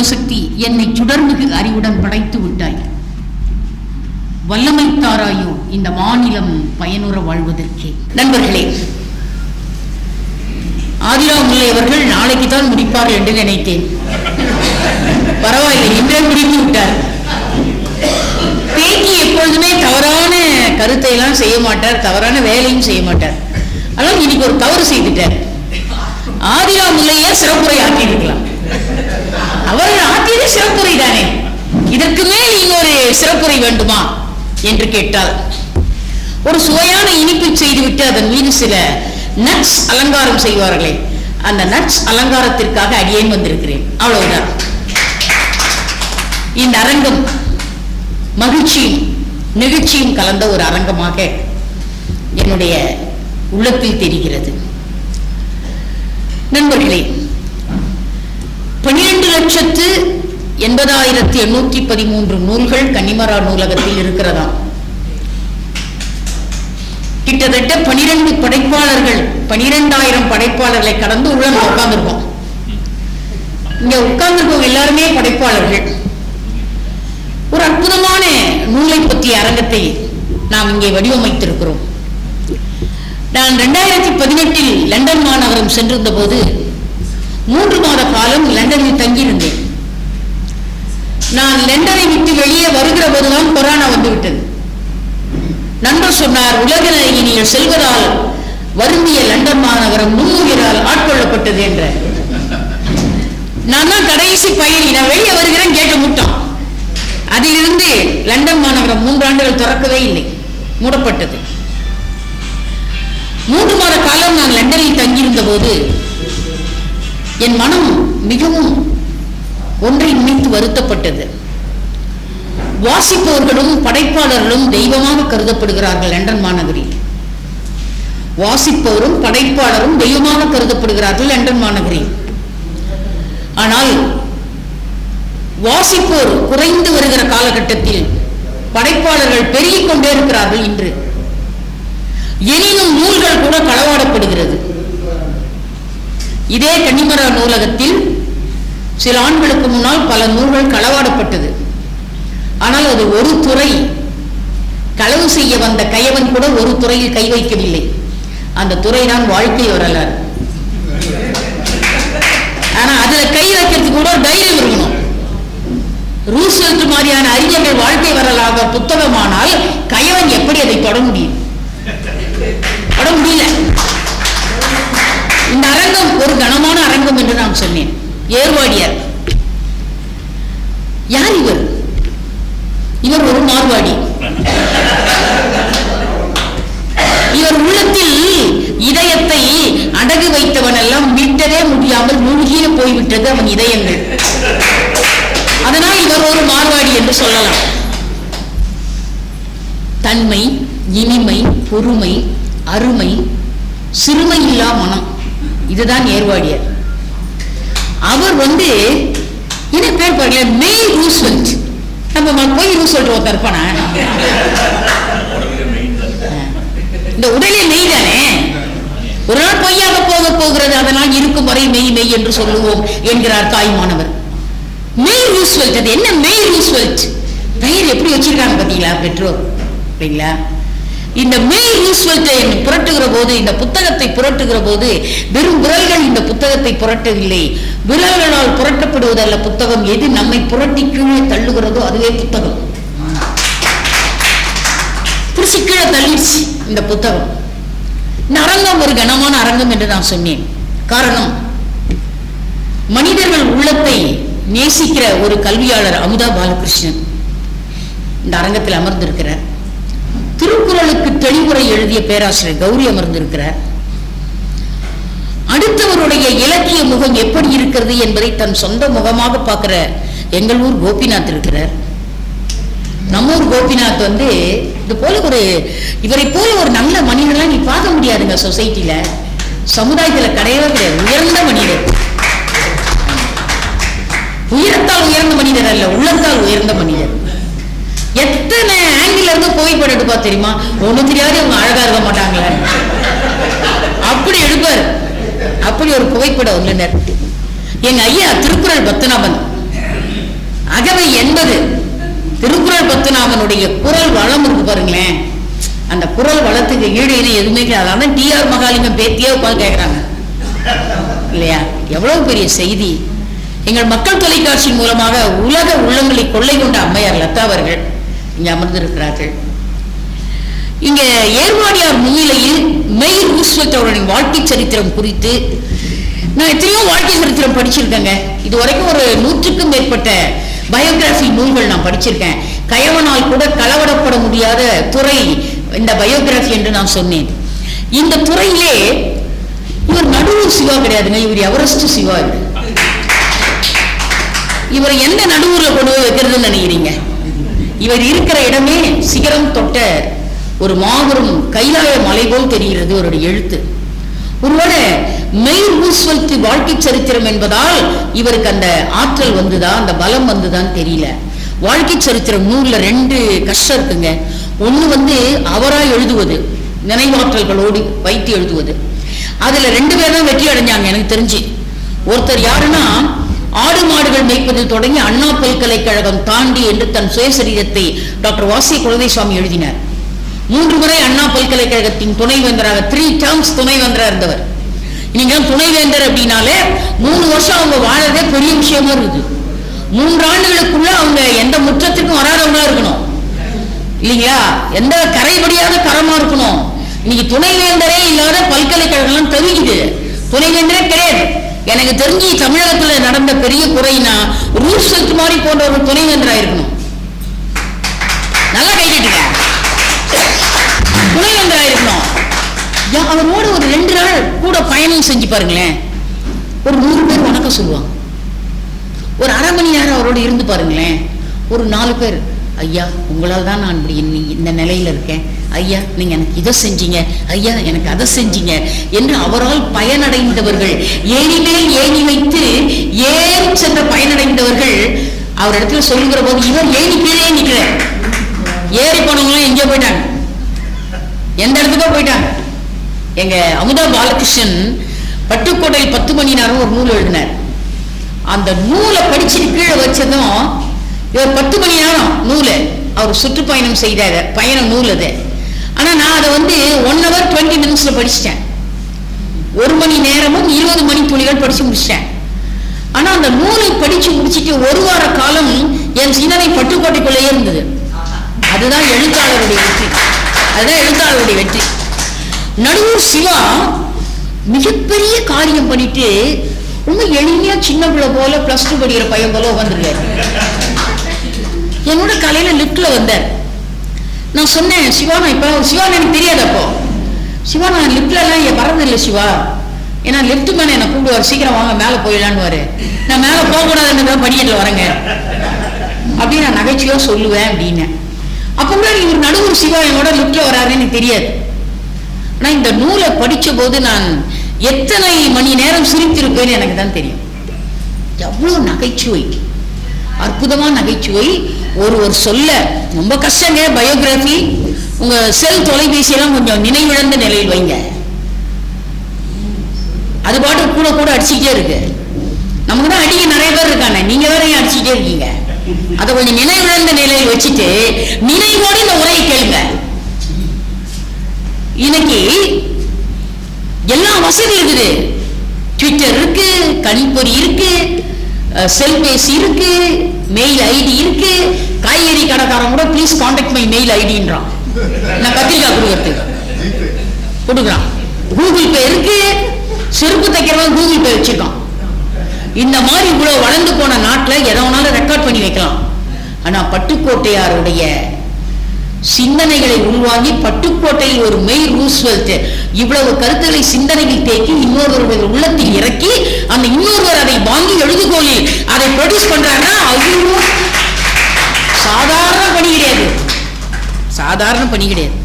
சிவசக்தி என்னை சுடர்மிகு அறிவுடன் படைத்து விட்டாய். வல்லமை தாராயோ இந்த மாநிலம் பயனுற வாழ்வதற்கே. நண்பர்களே ஆதிரா முல்லை அவர்கள் நாளைக்கு தான் முடிப்பார் என்று நினைத்தேன். பரவாயில்லை இன்றே முடித்து விட்டார். பேக்கி எப்பொழுதுமே தவறான கருத்தை எல்லாம் செய்ய மாட்டார் தவறான வேலையும் செய்ய மாட்டார். ஆனால் இன்னைக்கு ஒரு தவறு செய்துட்டார். ஆதிரா முல்லையே சிறப்புரை ஆக்கியிருக்கலாம் அவர்கள் ஆக்கியது சிறப்புரை தானே? இதற்கு மேல் இன்னொரு சிறப்புரை வேண்டுமா? என்று கேட்டால் ஒரு சுவையான இனிப்பு செய்துவிட்டு அதன் மீது சில நட்ஸ் அலங்காரம் செய்வார்களே அந்த நட்ஸ் அலங்காரத்திற்காக அடியேன் வந்திருக்கிறேன். அவ்வளவுதான். இந்த அரங்கம் மகிழ்ச்சியும் நெகிழ்ச்சியும் கலந்த ஒரு அரங்கமாக என்னுடைய உள்ளத்தில் தெரிகிறது. நண்பர்களே பனிரெண்டு லட்சத்து எண்பதாயிரத்தி எண்ணூற்றி பதிமூன்று நூல்கள் கன்னிமரா நூலகத்தில் இருக்கிறதாம் கிட்டத்தட்ட பனிரெண்டு படைப்பாளர்கள் பனிரெண்டாயிரம் படைப்பாளர்களை கடந்து உள்ள நம்ம உட்கார்ந்துருக்கோம். இங்க உட்கார்ந்துருக்கோம் எல்லாருமே படைப்பாளர்கள். ஒரு அற்புதமான நூலை பற்றிய அரங்கத்தை நாம் இங்கே வடிவமைத்திருக்கிறோம். நான் ரெண்டாயிரத்தி பதினெட்டில் லண்டன் மாநகரம் சென்றிருந்த போது மூன்று மாத காலம் லண்டனில் தங்கியிருந்தேன். நான் லண்டனை விட்டு வெளியே வருகிற போதுதான் கொரோனா வந்துவிட்டது. நண்பர் சொன்னார் உலக நீங்கள் செல்வதால் வருந்திய லண்டன் மாநகரம் நுண்ணுயிரால் ஆட்கொள்ளப்பட்டது என்ற. நான் தான் கடைசி பயணி நான் வெளியே வருகிறேன் கேட்க முட்டான். அதிலிருந்து லண்டன் மாநகரம் மூன்று ஆண்டுகள் திறக்கவே இல்லை மூடப்பட்டது. மூன்று மாத காலம் நான் லண்டனில் தங்கியிருந்த போது என் மனம் மிகவும் ஒன்றை நினைத்து வருத்தப்பட்டது. வாசிப்பவர்களும் படைப்பாளர்களும் தெய்வமாக கருதப்படுகிறார்கள் லண்டன் மாநகரில். வாசிப்பவரும் படைப்பாளரும் தெய்வமாக கருதப்படுகிறார்கள் லண்டன் மாநகரில். ஆனால் வாசிப்போர் குறைந்து வருகிற காலகட்டத்தில் படைப்பாளர்கள் பெருகிக் கொண்டே இருக்கிறார்கள் இன்று. எனினும் நூல்கள் கூட களவாடப்படுகிறது. இதே கன்னிமர நூலகத்தில் சில ஆண்களுக்கு முன்னால் பல நூல்கள் களவாடப்பட்டது. ஆனால் அது ஒரு துறை. களவு செய்ய வந்த கயவன் கூட ஒரு துறையில் கை வைக்கவில்லை. அந்த துறை தான் வாழ்க்கை வரலாறு. ஆனா அதுல கை வைக்கிறதுக்கு கூட ஒரு தைரியம் இருக்கணும். ரூஸ்வெல்ட் மாதிரியான அறிஞர்கள் வாழ்க்கை வரலாக புத்தகமானால் கயவன் எப்படி அதை தொட முடியும்? என்று நான் சொன்னேன். ஏர்வாடியார். யார் இவர்? இவர் ஒரு மார்வாடி. இவர் உள்ளத்தில் இதயத்தை அடகு வைத்தவன் எல்லாம் விட்டதே முடியாமல் மூழ்கிய போய்விட்டது அவன் இதயங்கள். அதனால் இவர் ஒரு மார்வாடி என்று சொல்லலாம். தன்மை இனிமை பொறுமை அருமை சிறுமை இல்லா மனம். இதுதான் ஏர்வாடியர். அவர் வந்து என்ன பேர் பாருங்க மெய் ரூஸ்வெல்ட் நம்ம போய் ரூஸ்வெல்ட் ஒருத்தர் இருப்பானா? இந்த உடலே மெய் தானே? ஒரு நாள் பொய்யாக போக போகிறது அதனால் இருக்கும் வரை மெய் மெய் என்று சொல்லுவோம் என்கிறார் தாய்மானவர் மெய் ரூஸ்வெல்ட் அது என்ன மெய் ரூஸ்வெல்ட் பெயர் எப்படி வச்சிருக்காங்க பாத்தீங்களா பெற்றோர்? சரிங்களா இந்த மெய் ரூஸ்வெல்ட்டை புரட்டுகிற போது இந்த புத்தகத்தை புரட்டுகிற போது வெறும் விரல்கள் இந்த புத்தகத்தை புரட்டவில்லை. விரல்களால் புரட்டப்படுவதல்ல புத்தகம். எது நம்மை புரட்டி கீழே தள்ளுகிறதோ அதுவே புத்தகம். புடிச்சு கீழே தள்ளிடுச்சு இந்த புத்தகம். இந்த அரங்கம் ஒரு கனமான அரங்கம் என்று நான் சொன்னேன். காரணம் மனிதர்கள் உள்ளத்தை நேசிக்கிற ஒரு கல்வியாளர் அமுதா பாலகிருஷ்ணன். இந்த அரங்கத்தில் அமர்ந்திருக்கிறார். திருக்குறளுக்கு தெளிவுரை எழுதிய பேராசிரியர் கௌரி அமர்ந்திருக்கிறார். அடுத்தவருடைய இலக்கிய முகம் எப்படி இருக்கிறது என்பதை தன் சொந்த முகமாக பார்க்கிற எங்கள் ஊர் கோபிநாத் இருக்கிறார். நம்ம ஊர் கோபிநாத் வந்து இது போல ஒரு இவரை போல ஒரு நல்ல மனிதர்லாம் நீ பார்க்க முடியாதுங்க சொசைட்டில. சமுதாயத்தில் கிடையவே கிடையாது. உயர்ந்த மனிதர். உயரத்தால் உயர்ந்த மனிதர் அல்ல உள்ளத்தால் உயர்ந்த மனிதர். ஆங்கிள் இருந்து புகைப்படம் எடுப்பா தெரியுமா? ஒண்ணு தெரியாது அவங்க அழகா இருக்க மாட்டாங்களே. அப்படி எடுப்பார். அப்படி ஒரு புகைப்படம் உள்ளனர் எங்க ஐயா திருக்குறள் பத்மநாபன். அகவை என்பது திருக்குறள் பத்மநாபனுடைய குரல் வளம் இருக்கு பாருங்களேன். அந்த குரல் வளத்துக்கு ஈடு இணை எதுவுமே கிடையாது. அதான் டிஆர் மகாலிங்கம் பேத்தியே உட்காந்து கேட்கறாங்க இல்லையா? எவ்வளவு பெரிய செய்தி. எங்கள் மக்கள் தொலைக்காட்சி மூலமாக உலக உள்ளங்களை கொள்ளை கொண்ட அம்மையார் லதா அவர்கள் இங்கே அமர்ந்திருக்கிறார்கள். இங்க ஏர்வாடியார் முன்னிலையில் மெய் ரூஸ்வெல்ட் அவர்களின் வாழ்க்கை சரித்திரம் குறித்து நான் எத்தனையோ வாழ்க்கை சரித்திரம் படிச்சிருக்கேங்க. இது வரைக்கும் ஒரு நூற்றுக்கும் மேற்பட்ட பயோகிராஃபி நூல்கள் நான் படிச்சிருக்கேன். கயவனால் கூட களவடப்பட முடியாத துறை இந்த பயோகிராஃபி என்று நான் சொன்னேன். இந்த துறையிலே இவர் நடுவூர் சிவா கிடையாதுங்க இவர் எவரெஸ்ட் சிவா இவர். இவர் எந்த நடுவூர்ல கொண்டு போய் வைக்கிறதுன்னு நினைக்கிறீங்க? இவர் இருக்கிற இடமே சிகரம் தொட்ட ஒரு மாபெரும் கைலாய மலை போல் தெரிகிறது அவருடைய எழுத்து. ஒருவேளை மெய் ரூஸ்வெல்ட் வாழ்க்கை சரித்திரம் என்பதால் இவருக்கு அந்த ஆற்றல் வந்துதான் அந்த பலம் வந்துதான்னு தெரியல. வாழ்க்கை சரித்திரம் நூல்ல ரெண்டு கஷ்டம் இருக்குங்க. ஒண்ணு வந்து அவரா எழுதுவது நினைவாற்றல்களோடு வைத்து எழுதுவது. அதுல ரெண்டு பேர் தான் வெற்றி அடைஞ்சாங்க எனக்கு தெரிஞ்சு. ஒருத்தர் யாருன்னா ஆடு மாடுகள் மேய்ப்பதில் தொடங்கி அண்ணா பல்கலைக்கழகம் தாண்டி என்று தன் சுயசரீரத்தை டாக்டர் வாசி குலதேசுவாமி எழுதினார். மூன்று முறை அண்ணா பல்கலைக்கழகத்தின் துணைவேந்தராக த்ரீ டேர்ம்ஸ் துணைவேந்தராக இருந்தவர். நீங்க துணைவேந்தர் அப்படின்னாலே மூணு வருஷம் அவங்க வாழறதே பெரிய விஷயமா இருக்குது. மூன்று ஆண்டுகளுக்குள்ள அவங்க எந்த முற்றத்திற்கும் வராதவங்களா இருக்கணும். இல்லைங்களா? எந்த கரைபடியாத கரமா இருக்கணும். இன்னைக்கு துணைவேந்தரே இல்லாத பல்கலைக்கழகம்லாம் தெரியுது. துணைவேந்தரே கிடையாது. எனக்கு தெரிஞ்சு தமிழகத்துல நடந்த பெரிய குறைனா ரூஸ்வெல்ட் மாதிரி போன்ற ஒரு துணைவேந்தரா இருக்கணும் நல்லா கைவிட்டுங்க துணைவேந்தரா இருக்கணும் அவரோட ஒரு ரெண்டு நாள் கூட பயணம் செஞ்சு பாருங்களேன். ஒரு நூறு பேர் வணக்கம் சொல்லுவாங்க. ஒரு அரை மணி நேரம் அவரோட இருந்து பாருங்களேன். ஒரு நாலு பேர் ஐயா உங்களால் தான் நான் இப்படி இந்த நிலையில இருக்கேன். ஐயா நீங்க எனக்கு இதை செஞ்சீங்க. ஐயா எனக்கு அதை செஞ்சீங்க என்று அவரால் பயனடைந்தவர்கள் ஏணி ஏணி வைத்து ஏறி சென்ற பயனடைந்தவர்கள் அவர் இடத்துல சொல்லுகிற போது இவர் ஏணி கீழே நிக்கல ஏறி போனவங்களும் எங்கே போயிட்டாங்க. எந்த இடத்துக்கோ போயிட்டாங்க. எங்க அமுதா பாலகிருஷ்ணன் பட்டுக்கோட்டையில் பத்து மணி நேரம் ஒரு நூல் எழுதினார். அந்த நூலை படிச்சுட்டு கீழே வச்சதும் இவர் பத்து மணி நேரம் நூலை அவர் சுற்றுப்பயணம் செய்தார். பயணம் நூல் அது. ஆனா நான் அதை வந்து ஒன் ஹவர் டுவெண்ட்டி மினிட்ஸ்ல படிச்சிட்டேன். ஒரு மணி நேரமும் இருபது மணி துளிகள் படிச்சு முடிச்சிட்டேன். ஆனா அந்த நூலை படிச்சு முடிச்சிட்டு ஒரு வார காலம் என் சிந்தனை பட்டுக்கோட்டைக்குள்ளேயே இருந்தது. அதுதான் எழுத்தாளருடைய வெற்றி. அதுதான் எழுத்தாளருடைய வெற்றி. நடுவூர் சிவா மிகப்பெரிய காரியம் பண்ணிட்டு ரொம்ப எளிமையா சின்ன பிள்ளை போல பிளஸ் டூ படிக்கிற பையன் போல உட்காந்துருக்காரு என்னோட காலையில லிப்ட்ல வந்தார். நான் சொன்னேன் சிவா நான் இப்ப எனக்கு தெரியாது அப்போ. சிவா நான் லிப்ட்ல எல்லாம் வரதில்லை சிவா. ஏன்னா லிப்ட் மேன என்ன கூப்பிடுவார் சீக்கிரம் வாங்க மேலே போயிடலான்னு நான் மேலே போகக்கூடாதுன்னு தான் படிக்கட்டில் வரேங்க. அப்படின்னு நான் நகைச்சுவையா சொல்லுவேன் அப்படின்னு. அப்போ கூட இவர் நடுவர் சிவா என்னோட லிப்ட்ல வராருன்னு எனக்கு தெரியாது. ஆனால் இந்த நூலை படித்த போது நான் எத்தனை மணி நேரம் சிரித்திருப்பேன்னு எனக்கு தான் தெரியும். எவ்வளோ நகைச்சுவை. அற்புதமாக நகைச்சுவை. ஒரு ஒரு சொல்ல ரொம்ப கஷ்டங்க பயோகிராஃபி உங்க செல் தொலைபேசியெல்லாம் கொஞ்சம் நினைவிழந்த நிலையில் வைங்க. அது பாட்டு கூட கூட அடிச்சுக்கிட்டே இருக்கு. நமக்கு தான் அடிக்க நிறைய பேர் இருக்காங்க. நீங்க வேற ஏன் அடிச்சுட்டே இருக்கீங்க? அதை கொஞ்சம் நினைவிழந்த நிலையில் வச்சுட்டு நினைவோடு இந்த உரையை கேளுங்க. இன்னைக்கு எல்லா வசதி இருக்குது. ட்விட்டர் இருக்கு கணிப்பொறி இருக்கு செல்பேசி இருக்கு மெயில் ஐடி இருக்கு காய்கறி கடைக்காரன் கூட ப்ளீஸ் காண்டாக்ட் மை மெயில் ஐடின்றான் நான் கத்திரிக்காய் கொடுக்கறதுக்கு. கொடுக்குறான். கூகுள் பே இருக்கு. செருப்பு தைக்கிறவன் கூகுள் பே வச்சிருக்கான். இந்த மாதிரி இவ்வளவு வளர்ந்து போன நாட்டில் எதை வேணாலும் ரெக்கார்ட் பண்ணி வைக்கலாம். ஆனால் பட்டுக்கோட்டையாருடைய சிந்தனைகளை உள்வாங்கி பட்டுக்கோட்டையில் ஒரு மெய் ரூஸ்வெல்ட் இவ்வளவு கருத்துக்களை சிந்தனையில் தேக்கி இன்னொருவருடைய உள்ளத்தில் இறக்கி அந்த இன்னொருவர் அதை வாங்கி எழுதுகோலில் அதை ப்ரொடியூஸ் பண்றாங்கன்னா ஐயோ சாதாரண பணி கிடையாது. சாதாரண பணி கிடையாது.